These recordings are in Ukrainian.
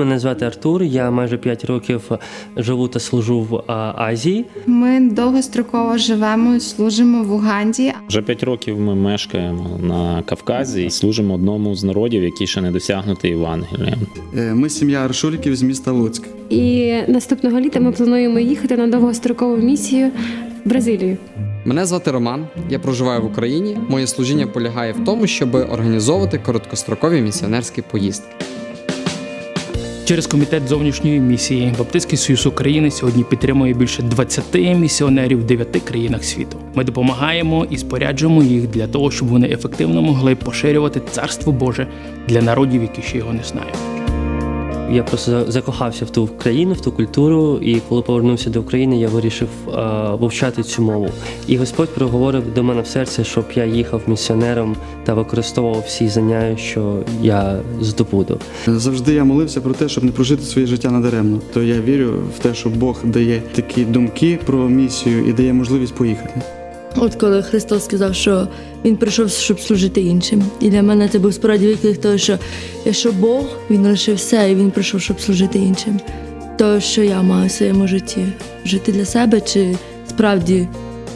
Мене звати Артур. Я майже 5 років живу та служу в Азії. Ми довгостроково живемо, і служимо в Уганді. Вже п'ять років ми мешкаємо на Кавказі і служимо одному з народів, який ще не досягнутий Євангелієм. Е, Ми сім'я Аршуліків з міста Луцьк. І наступного літа ми плануємо їхати на довгострокову місію в Бразилію. Мене звати Роман. Я проживаю в Україні. Моє служіння полягає в тому, щоб організовувати короткострокові місіонерські поїздки. Через комітет зовнішньої місії Баптистський Союз України сьогодні підтримує більше 20 місіонерів в 9 країнах світу. Ми допомагаємо і споряджуємо їх для того, щоб вони ефективно могли поширювати царство Боже для народів, які ще його не знають. Я просто закохався в ту країну, в ту культуру, і коли повернувся до України, я вирішив а, вивчати цю мову. І Господь проговорив до мене в серце, щоб я їхав місіонером та використовував всі знання, що я здобуду. Завжди я молився про те, щоб не прожити своє життя надаремно. То я вірю в те, що Бог дає такі думки про місію і дає можливість поїхати. От коли Христос сказав, що Він прийшов, щоб служити іншим. І для мене це був справді виклик того, що якщо Бог він лишив все, і він прийшов, щоб служити іншим, то що я маю в своєму житті? Жити для себе чи справді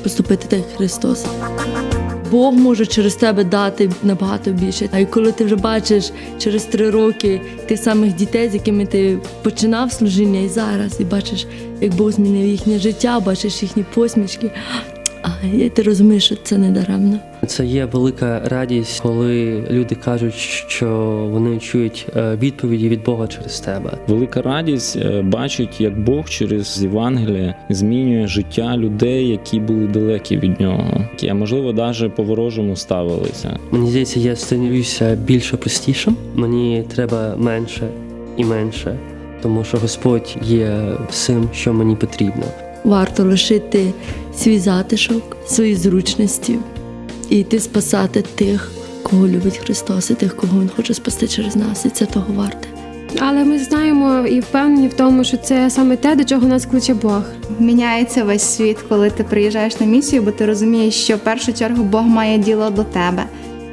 поступити так, як Христос? Бог може через тебе дати набагато більше. А коли ти вже бачиш через три роки тих самих дітей, з якими ти починав служіння і зараз, і бачиш, як Бог змінив їхнє життя, бачиш їхні посмішки. А і ти розумієш, що це не даремно. Це є велика радість, коли люди кажуть, що вони чують е, відповіді від Бога через тебе. Велика радість е, бачить, як Бог через Євангеліє змінює життя людей, які були далекі від нього, які а можливо навіть по-ворожому ставилися. Мені здається, я становлюся більше простішим. Мені треба менше і менше, тому що Господь є всім, що мені потрібно. Варто лишити свій затишок, свої зручності і йти спасати тих, кого любить Христос, і тих, кого Він хоче спасти через нас, і це того варте. Але ми знаємо і впевнені в тому, що це саме те, до чого нас кличе Бог. Міняється весь світ, коли ти приїжджаєш на місію, бо ти розумієш, що в першу чергу Бог має діло до тебе.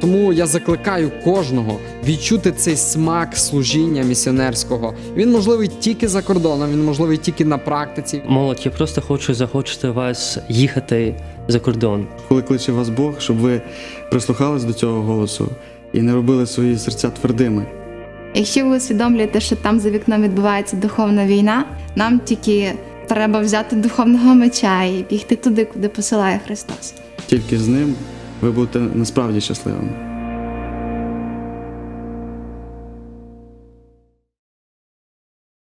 Тому я закликаю кожного відчути цей смак служіння місіонерського. Він можливий тільки за кордоном, він можливий тільки на практиці. Молодь, я просто хочу захочити вас їхати за кордон. Коли кличе вас Бог, щоб ви прислухались до цього голосу і не робили свої серця твердими. Якщо ви усвідомлюєте, що там за вікном відбувається духовна війна, нам тільки треба взяти духовного меча і бігти туди, куди посилає Христос. Тільки з ним ви будете насправді щасливими.